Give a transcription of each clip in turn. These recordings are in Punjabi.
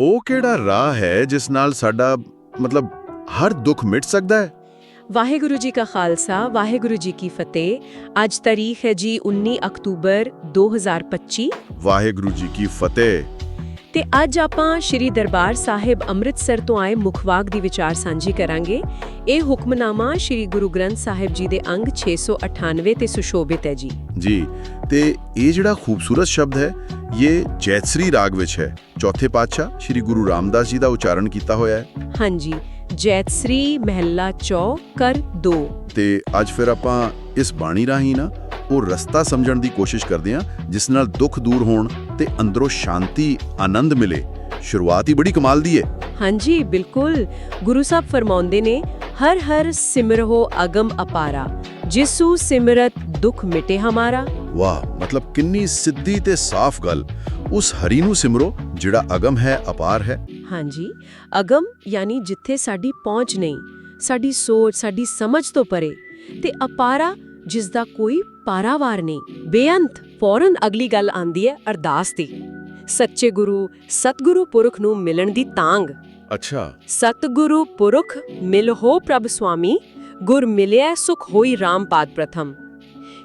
ਉਹ ਕਿਹੜਾ ਰਾਹ ਹੈ ਜਿਸ ਨਾਲ ਸਾਡਾ ਮਤਲਬ ਹਰ ਦੁੱਖ ਮਿਟ ਸਕਦਾ ਹੈ? ਵਾਹਿਗੁਰੂ ਜੀ ਕਾ ਖਾਲਸਾ ਵਾਹਿਗੁਰੂ ਜੀ ਕੀ ਫਤਿਹ। ਅੱਜ ਤਾਰੀਖ ਹੈ ਜੀ 19 ਅਕਤੂਬਰ 2025 ਵਾਹਿਗੁਰੂ ਜੀ ਕੀ ਫਤਿਹ। ਤੇ ਅੱਜ ਆਪਾਂ ਸ਼੍ਰੀ ਦਰਬਾਰ ਸਾਹਿਬ ਅੰਮ੍ਰਿਤਸਰ ਤੋਂ ਆਏ ਮੁਖਵਾਕ ਦੀ ਵਿਚਾਰ ਸਾਂਝੀ ਕਰਾਂਗੇ। ਇਹ ਹੁਕਮਨਾਮਾ ਸ਼੍ਰੀ ਗੁਰੂ ਗ੍ਰੰਥ ਸਾਹਿਬ ਜੀ ਦੇ ਅੰਗ 698 ਤੇ ਸੁਸ਼ੋਭਿਤ ਹੈ ਜੀ। ਜੀ ਤੇ ਇਹ ਜਿਹੜਾ ਖੂਬਸੂਰਤ ਸ਼ਬਦ ਹੈ ਇਹ ਜੈਤਸਰੀ ਰਾਗ ਵਿੱਚ ਹੈ ਚੌਥੇ ਪਾਤਸ਼ਾਹ ਸ੍ਰੀ ਗੁਰੂ ਰਾਮਦਾਸ ਜੀ ਦਾ ਉਚਾਰਨ ਕੀਤਾ ਹੋਇਆ ਹੈ ਹਾਂਜੀ ਜੈਤਸਰੀ ਮਹਿਲਾ ਚੌ ਕਰ 2 ਤੇ ਅੱਜ ਫਿਰ ਆਪਾਂ ਇਸ ਬਾਣੀ ਰਾਹੀਂ ਨਾ ਉਹ ਰਸਤਾ ਸਮਝਣ ਦੀ ਕੋਸ਼ਿਸ਼ ਕਰਦੇ ਹਾਂ ਜਿਸ ਨਾਲ ਦੁੱਖ ਦੂਰ ਹੋਣ ਤੇ ਅੰਦਰੋਂ ਸ਼ਾਂਤੀ ਆਨੰਦ ਮਿਲੇ ਸ਼ੁਰੂਆਤ ਹੀ ਬੜੀ ਕਮਾਲ ਦੀ ਹੈ ਹਾਂਜੀ ਬਿਲਕੁਲ ਗੁਰੂ ਸਾਹਿਬ ਫਰਮਾਉਂਦੇ ਨੇ ਹਰ ਹਰ ਸਿਮਰਹੁ ਅਗਮ ਅਪਾਰਾ ਜਿਸੂ ਸਿਮਰਤ ਦੁਖ ਮਿਟੇ ਹਮਾਰਾ ਵਾਹ ਮਤਲਬ ਕਿੰਨੀ ਸਿੱਧੀ ਤੇ ਸਾਫ਼ ਗੱਲ। ਉਸ ਹਰੀ ਨੂੰ ਸਿਮਰੋ ਜਿਹੜਾ ਅਗਮ ਹੈ ਅਪਾਰ ਹੈ। ਹਾਂਜੀ ਅਗਮ ਯਾਨੀ ਜਿੱਥੇ ਸਾਡੀ ਪਹੁੰਚ ਨਹੀਂ ਸਾਡੀ ਸੋਚ ਸਾਡੀ ਸਮਝ ਤੋਂ ਪਰੇ ਤੇ ਅਪਾਰਾ ਜਿਸ ਦਾ ਕੋਈ ਪਾਰਾਵਾਰ ਨਹੀਂ। ਬੇਅੰਤ ਫੌਰਨ ਅਗਲੀ ਗੱਲ ਆਂਦੀ ਹੈ ਅਰਦਾਸ ਦੀ। ਸੱਚੇ ਗੁਰੂ ਸਤਿਗੁਰੂ ਪੁਰਖ ਨੂੰ ਮਿਲਣ ਦੀ ਤਾਂਗ। ਅੱਛਾ। ਸਤਿਗੁਰੂ ਪੁਰਖ ਮਿਲਹੋ ਪ੍ਰਭ ਸੁਆਮੀ ਗੁਰ ਮਿਲਿਆ ਸੁਖ ਹੋਈ RAM ਪਾਦ ਪ੍ਰਥਮ।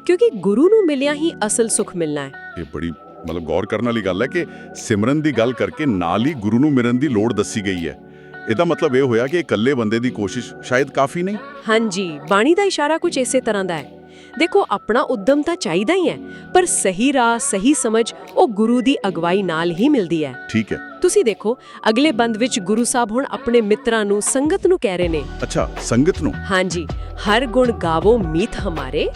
ਕਿਉਂਕਿ ਗੁਰੂ ਨੂੰ ਮਿਲਿਆ ਹੀ ਅਸਲ ਸੁਖ ਮਿਲਣਾ ਹੈ। ਇਹ ਬੜੀ ਮਤਲਬ ਗੌਰ ਕਰਨ ਵਾਲੀ ਗੱਲ ਹੈ ਕਿ ਸਿਮਰਨ ਦੀ ਗੱਲ ਕਰਕੇ ਨਾਲ ਹੀ ਗੁਰੂ ਨੂੰ ਮਿਲਣ ਦੀ ਲੋੜ ਦੱਸੀ ਗਈ ਹੈ। ਇਹਦਾ ਮਤਲਬ ਇਹ ਹੋਇਆ ਕਿ ਇਕੱਲੇ ਬੰਦੇ ਦੀ ਕੋਸ਼ਿਸ਼ ਸ਼ਾਇਦ ਕਾਫੀ ਨਹੀਂ? ਹਾਂਜੀ ਬਾਣੀ ਦਾ ਇਸ਼ਾਰਾ ਕੁਝ ਇਸੇ ਤਰ੍ਹਾਂ ਦਾ ਹੈ। ਦੇਖੋ ਆਪਣਾ ਉਦਮ ਤਾਂ ਚਾਹੀਦਾ ਹੀ ਹੈ ਪਰ ਸਹੀ ਰਾਹ ਸਹੀ ਸਮਝ ਉਹ ਗੁਰੂ ਦੀ ਅਗਵਾਈ ਨਾਲ ਹੀ ਮਿਲਦੀ ਹੈ। ਠੀਕ ਹੈ। ਤੁਸੀਂ ਦੇਖੋ ਅਗਲੇ ਬੰਦ ਵਿੱਚ ਗੁਰੂ ਸਾਹਿਬ ਹੁਣ ਆਪਣੇ ਮਿੱਤਰਾਂ ਨੂੰ ਸੰਗਤ ਨੂੰ ਕਹਿ ਰਹੇ ਨੇ। ਅੱਛਾ ਸੰਗਤ ਨੂੰ? ਹਾਂਜੀ। ਹਰ ਗੁਣ ਗਾਵੋ ਮੀਤ ਹਮਾਰੇ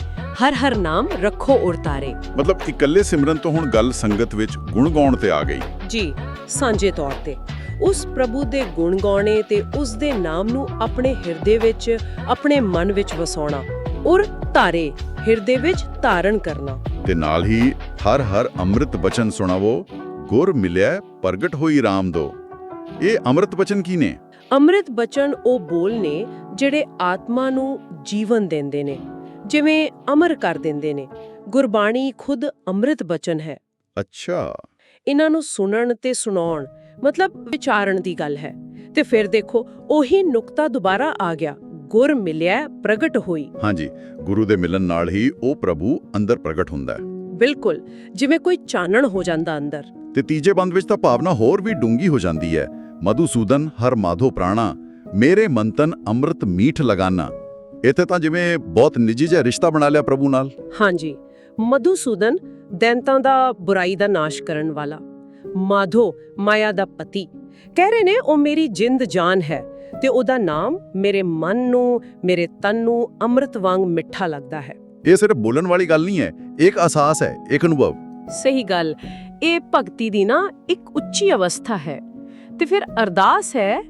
ਹਰ ਹਰ ਨਾਮ ਰੱਖੋ ਉਰਤਾਰੇ ਮਤਲਬ ਇਕੱਲੇ ਸਿਮਰਨ ਤੋਂ ਹੁਣ ਗੱਲ ਸੰਗਤ ਵਿੱਚ ਗੁਣ ਗਾਉਣ ਤੇ ਆ ਗਈ। ਜੀ ਸਾਂਝੇ ਤੌਰ ਤੇ। ਉਸ ਪ੍ਰਭੂ ਦੇ ਗੁਣ ਗਾਉਣੇ ਤੇ ਉਸ ਦੇ ਨਾਮ ਨੂੰ ਆਪਣੇ ਹਿਰਦੇ ਵਿੱਚ ਆਪਣੇ ਮਨ ਵਿੱਚ ਵਸਾਉਣਾ। ਔਰ ਧਾਰੇ ਹਿਰਦੇ ਵਿੱਚ ਧਾਰਨ ਕਰਨਾ। ਤੇ ਨਾਲ ਹੀ ਹਰ ਹਰ ਅੰਮ੍ਰਿਤ ਬਚਨ ਸੁਣਾਵੋ ਗੁਰ ਮਿਲਿਆ ਪ੍ਰਗਟ ਹੋਈ RAM ਦੋ। ਇਹ ਅੰਮ੍ਰਿਤ ਬਚਨ ਕੀ ਨੇ? ਅੰਮ੍ਰਿਤ ਬਚਨ ਉਹ ਬੋਲ ਨੇ ਜਿਹੜੇ ਆਤਮਾ ਨੂੰ ਜੀਵਨ ਦਿੰਦੇ ਨੇ ਜਿਵੇਂ ਅਮਰ ਕਰ ਦਿੰਦੇ ਨੇ। ਗੁਰਬਾਣੀ ਖੁਦ ਅੰਮ੍ਰਿਤ ਬਚਨ ਹੈ। ਅੱਛਾ। ਇਹਨਾਂ ਨੂੰ ਸੁਣਨ ਤੇ ਸੁਣਾਉਣ ਮਤਲਬ ਵਿਚਾਰਨ ਦੀ ਗੱਲ ਹੈ। ਤੇ ਫਿਰ ਦੇਖੋ ਉਹੀ ਨੁਕਤਾ ਦੁਬਾਰਾ ਆ ਗਿਆ। ਗੁਰ ਮਿਲਿਆ ਪ੍ਰਗਟ ਹੋਈ। ਹਾਂਜੀ ਗੁਰੂ ਦੇ ਮਿਲਨ ਨਾਲ ਹੀ ਉਹ ਪ੍ਰਭੂ ਅੰਦਰ ਪ੍ਰਗਟ ਹੁੰਦਾ ਹੈ। ਬਿਲਕੁਲ ਜਿਵੇਂ ਕੋਈ ਚਾਨਣ ਹੋ ਜਾਂਦਾ ਅੰਦਰ। ਤੇ ਤੀਜੇ ਬੰਦ ਵਿੱਚ ਤਾਂ ਭਾਵਨਾ ਹੋਰ ਵੀ ਡੂੰਗੀ ਹੋ ਜਾਂਦੀ ਹੈ। ਮਧੂਸੂਦਨ ਹਰ ਮਾਧੋ ਪ੍ਰਾਣਾ ਮੇਰੇ ਮੰਤਨ ਅੰਮ੍ਰਿਤ ਮੀਠ ਲਗਾਨਾ। ਇੱਥੇ ਤਾਂ ਜਿਵੇਂ ਬਹੁਤ ਨਿੱਜੀ ਜਿਹਾ ਰਿਸ਼ਤਾ ਬਣਾ ਲਿਆ ਪ੍ਰਭੂ ਨਾਲ। ਹਾਂਜੀ ਮਧੂਸੂਦਨ ਦੈਂਤਾਂ ਦਾ ਬੁਰਾਈ ਦਾ ਨਾਸ਼ ਕਰਨ ਵਾਲਾ। ਮਾਧੋ ਮਾਇਆ ਦਾ ਪਤੀ। ਕਹਿ ਰਹੇ ਨੇ ਉਹ ਮੇਰੀ ਜਿੰਦ ਜਾਨ ਹੈ। ਤੇ ਉਹਦਾ ਨਾਮ ਮੇਰੇ ਮਨ ਨੂੰ ਮੇਰੇ ਤਨ ਨੂੰ ਅੰਮ੍ਰਿਤ ਵਾਂਗ ਮਿੱਠਾ ਲੱਗਦਾ ਹੈ। ਇਹ ਸਿਰਫ ਬੋਲਣ ਵਾਲੀ ਗੱਲ ਨਹੀਂ ਹੈ ਇੱਕ ਅਹਿਸਾਸ ਹੈ ਇੱਕ ਅਨੁਭਵ। ਸਹੀ ਗੱਲ। ਇਹ ਭਗਤੀ ਦੀ ਨਾ ਇੱਕ ਉੱਚੀ ਅਵਸਥਾ ਹੈ। ਤੇ ਫਿਰ ਅਰਦਾਸ ਹੈ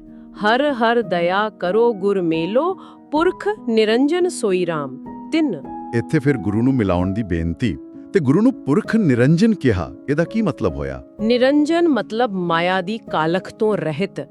ਹਰ ਹਰ ਦਇਆ ਕਰੋ ਗੁਰ ਮੇਲੋ ਪੁਰਖ ਨਿਰੰਜਨ ਸੋਈ RAM ਤਿੰਨ। ਇੱਥੇ ਫਿਰ ਗੁਰੂ ਨੂੰ ਮਿਲਾਉਣ ਦੀ ਬੇਨਤੀ। ਤੇ ਗੁਰੂ ਨੂੰ ਪੁਰਖ ਨਿਰੰਜਨ ਕਿਹਾ ਇਹਦਾ ਕੀ ਮਤਲਬ ਹੋਇਆ? ਨਿਰੰਜਨ ਮਤਲਬ ਮਾਇਆ ਦੀ ਕਾਲਖ ਤੋਂ ਰਹਿਤ।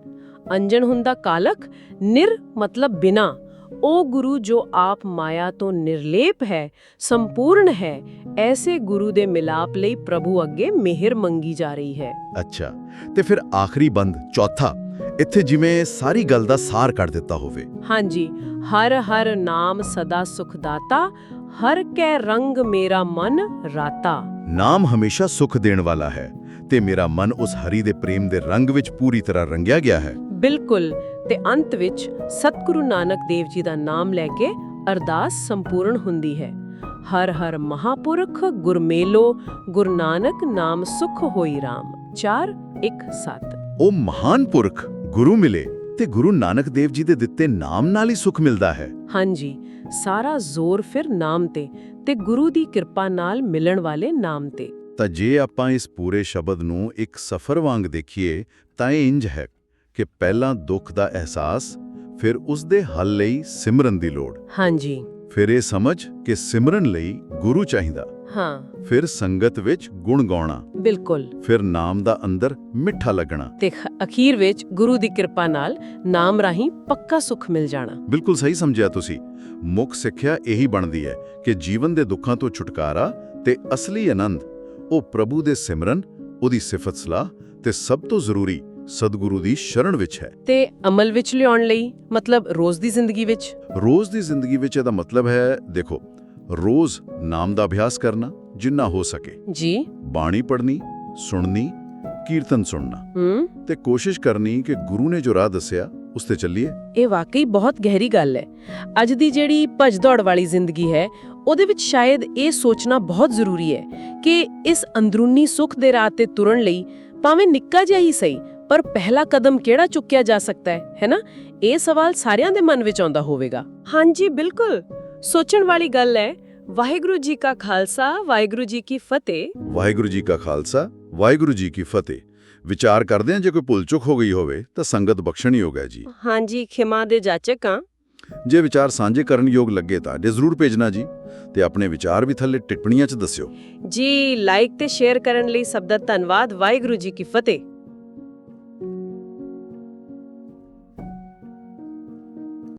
ਅੰਜਨ ਹੁੰਦਾ ਕਾਲਖ ਨਿਰ ਮਤਲਬ ਬਿਨਾ। ਉਹ ਗੁਰੂ ਜੋ ਆਪ ਮਾਇਆ ਤੋਂ ਨਿਰਲੇਪ ਹੈ ਸੰਪੂਰਨ ਹੈ ਐਸੇ ਗੁਰੂ ਦੇ ਮਿਲਾਪ ਲਈ ਪ੍ਰਭੂ ਅੱਗੇ ਮਿਹਰ ਮੰਗੀ ਜਾ ਰਹੀ ਹੈ। ਅੱਛਾ ਤੇ ਫਿਰ ਆਖਰੀ ਬੰਦ ਚੌਥਾ ਇੱਥੇ ਜਿਵੇਂ ਸਾਰੀ ਗੱਲ ਦਾ ਸਾਰ ਕੱਢ ਦਿੱਤਾ ਹੋਵੇ। ਹਾਂਜੀ ਹਰ ਹਰ ਨਾਮ ਸਦਾ ਸੁਖ ਦਾਤਾ ਹਰ ਕੈ ਰੰਗ ਮੇਰਾ ਮਨ ਰਾਤਾ। ਨਾਮ ਹਮੇਸ਼ਾ ਸੁਖ ਦੇਣ ਵਾਲਾ ਹੈ ਤੇ ਮੇਰਾ ਮਨ ਉਸ ਹਰੀ ਦੇ ਪ੍ਰੇਮ ਦੇ ਰੰਗ ਵਿੱਚ ਪੂਰੀ ਤਰ੍ਹਾਂ ਰੰਗਿਆ ਗਿਆ ਹੈ। ਬਿਲਕੁਲ। ਤੇ ਅੰਤ ਵਿੱਚ ਸਤਿਗੁਰੂ ਨਾਨਕ ਦੇਵ ਜੀ ਦਾ ਨਾਮ ਲੈ ਕੇ ਅਰਦਾਸ ਸੰਪੂਰਨ ਹੁੰਦੀ ਹੈ। ਹਰ ਹਰ ਮਹਾਪੁਰਖ ਗੁਰਮੇਲੋ ਗੁਰੂ ਨਾਨਕ ਨਾਮ ਸੁਖ ਹੋਈ RAM 4 1 7 ਉਹ ਮਹਾਨ ਪੁਰਖ ਗੁਰੂ ਮਿਲੇ ਤੇ ਗੁਰੂ ਨਾਨਕ ਦੇਵ ਜੀ ਦੇ ਦਿੱਤੇ ਨਾਮ ਨਾਲ ਹੀ ਸੁਖ ਮਿਲਦਾ ਹੈ। ਹਾਂਜੀ ਸਾਰਾ ਜ਼ੋਰ ਫਿਰ ਨਾਮ ਤੇ ਤੇ ਗੁਰੂ ਦੀ ਕਿਰਪਾ ਨਾਲ ਮਿਲਣ ਵਾਲੇ ਨਾਮ ਤੇ। ਤਾਂ ਜੇ ਆਪਾਂ ਇਸ ਪੂਰੇ ਸ਼ਬਦ ਨੂੰ ਇੱਕ ਸਫ਼ਰ ਵਾਂਗ ਦੇਖੀਏ ਤਾਂ ਇਹ ਇੰਜ ਹੈ। ਕਿ ਪਹਿਲਾਂ ਦੁੱਖ ਦਾ ਅਹਿਸਾਸ ਫਿਰ ਉਸ ਦੇ ਹੱਲ ਲਈ ਸਿਮਰਨ ਦੀ ਲੋੜ। ਹਾਂਜੀ। ਫਿਰ ਇਹ ਸਮਝ ਕਿ ਸਿਮਰਨ ਲਈ ਗੁਰੂ ਚਾਹੀਦਾ। ਹਾਂ। ਫਿਰ ਸੰਗਤ ਵਿੱਚ ਗੁਣ ਗਾਉਣਾ। ਬਿਲਕੁਲ। ਫਿਰ ਨਾਮ ਦਾ ਅੰਦਰ ਮਿੱਠਾ ਲੱਗਣਾ। ਤੇ ਅਖੀਰ ਵਿੱਚ ਗੁਰੂ ਦੀ ਕਿਰਪਾ ਨਾਲ ਨਾਮ ਰਾਹੀਂ ਪੱਕਾ ਸੁਖ ਮਿਲ ਜਾਣਾ। ਬਿਲਕੁਲ ਸਹੀ ਸਮਝਿਆ ਤੁਸੀਂ। ਮੁੱਖ ਸਿੱਖਿਆ ਇਹੀ ਬਣਦੀ ਹੈ ਕਿ ਜੀਵਨ ਦੇ ਦੁੱਖਾਂ ਤੋਂ ਛੁਟਕਾਰਾ ਤੇ ਅਸਲੀ ਆਨੰਦ ਉਹ ਪ੍ਰਭੂ ਦੇ ਸਿਮਰਨ ਉਹਦੀ ਸਿਫਤ ਸਲਾਹ ਤੇ ਸਭ ਤੋਂ ਜ਼ਰੂਰੀ ਸਤਿਗੁਰੂ ਦੀ ਸ਼ਰਣ ਵਿੱਚ ਹੈ। ਤੇ ਅਮਲ ਵਿੱਚ ਲਿਆਉਣ ਲਈ ਮਤਲਬ ਰੋਜ਼ ਦੀ ਜ਼ਿੰਦਗੀ ਵਿੱਚ? ਰੋਜ਼ ਦੀ ਜ਼ਿੰਦਗੀ ਵਿੱਚ ਇਹਦਾ ਮਤਲਬ ਹੈ ਦੇਖੋ ਰੋਜ਼ ਨਾਮ ਦਾ ਅਭਿਆਸ ਕਰਨਾ ਜਿੰਨਾ ਹੋ ਸਕੇ। ਜੀ। ਬਾਣੀ ਪੜ੍ਹਨੀ ਸੁਣਨੀ ਕੀਰਤਨ ਸੁਣਨਾ। ਹੂੰ। ਤੇ ਕੋਸ਼ਿਸ਼ ਕਰਨੀ ਕਿ ਗੁਰੂ ਨੇ ਜੋ ਰਾਹ ਦੱਸਿਆ ਉਸ ਤੇ ਚੱਲੀਏ। ਇਹ ਵਾਕਈ ਬਹੁਤ ਗਹਿਰੀ ਗੱਲ ਹੈ। ਅੱਜ ਦੀ ਜਿਹੜੀ ਭੱਜ ਦੌੜ ਵਾਲੀ ਜ਼ਿੰਦਗੀ ਹੈ ਉਹਦੇ ਵਿੱਚ ਸ਼ਾਇਦ ਇਹ ਸੋਚਣਾ ਬਹੁਤ ਜ਼ਰੂਰੀ ਹੈ ਕਿ ਇਸ ਅੰਦਰੂਨੀ ਸੁੱਖ ਦੇ ਰਾਹ ਤੇ ਤੁਰਨ ਲਈ ਭਾਵੇਂ ਨਿੱਕਾ ਜਿਹਾ ਹੀ ਸਹੀ ਪਰ ਪਹਿਲਾ ਕਦਮ ਕਿਹੜਾ ਚੁੱਕਿਆ ਜਾ ਸਕਦਾ ਹੈ ਹੈਨਾ ਇਹ ਸਵਾਲ ਸਾਰਿਆਂ ਦੇ ਮਨ ਵਿੱਚ ਆਉਂਦਾ ਹੋਵੇਗਾ। ਹਾਂਜੀ ਬਿਲਕੁਲ। ਸੋਚਣ ਵਾਲੀ ਗੱਲ ਹੈ ਵਾਹਿਗੁਰੂ ਜੀ ਕਾ ਖਾਲਸਾ ਵਾਹਿਗੁਰੂ ਜੀ ਕੀ ਫਤਿਹ। ਵਾਹਿਗੁਰੂ ਜੀ ਕਾ ਖਾਲਸਾ ਵਾਹਿਗੁਰੂ ਜੀ ਕੀ ਫਤਿਹ। ਵਿਚਾਰ ਕਰਦੇ ਹਾਂ ਜੇ ਕੋਈ ਭੁੱਲ ਚੁੱਕ ਹੋ ਗਈ ਹੋਵੇ ਤਾਂ ਸੰਗਤ ਬਖਸ਼ਣੀ ਹੋਗਾ ਜੀ। ਹਾਂਜੀ ਖਿਮਾ ਦੇ ਜਾਚਕ ਹਾਂ। ਜੇ ਵਿਚਾਰ ਸਾਂਝੇ ਕਰਨ ਯੋਗ ਲੱਗੇ ਤਾਂ ਅੱਡੇ ਜ਼ਰੂਰ ਭੇਜਣਾ ਜੀ ਤੇ ਆਪਣੇ ਵਿਚਾਰ ਵੀ ਥੱਲੇ ਟਿੱਪਣੀਆਂ 'ਚ ਦੱਸਿਓ। ਜੀ ਲਾਈਕ ਤੇ ਸ਼ੇਅਰ ਕਰਨ ਲਈ ਸਭ ਦਾ ਧੰਨਵਾਦ ਵਾਹਿਗੁਰੂ ਜੀ ਕੀ ਫਤਿਹ।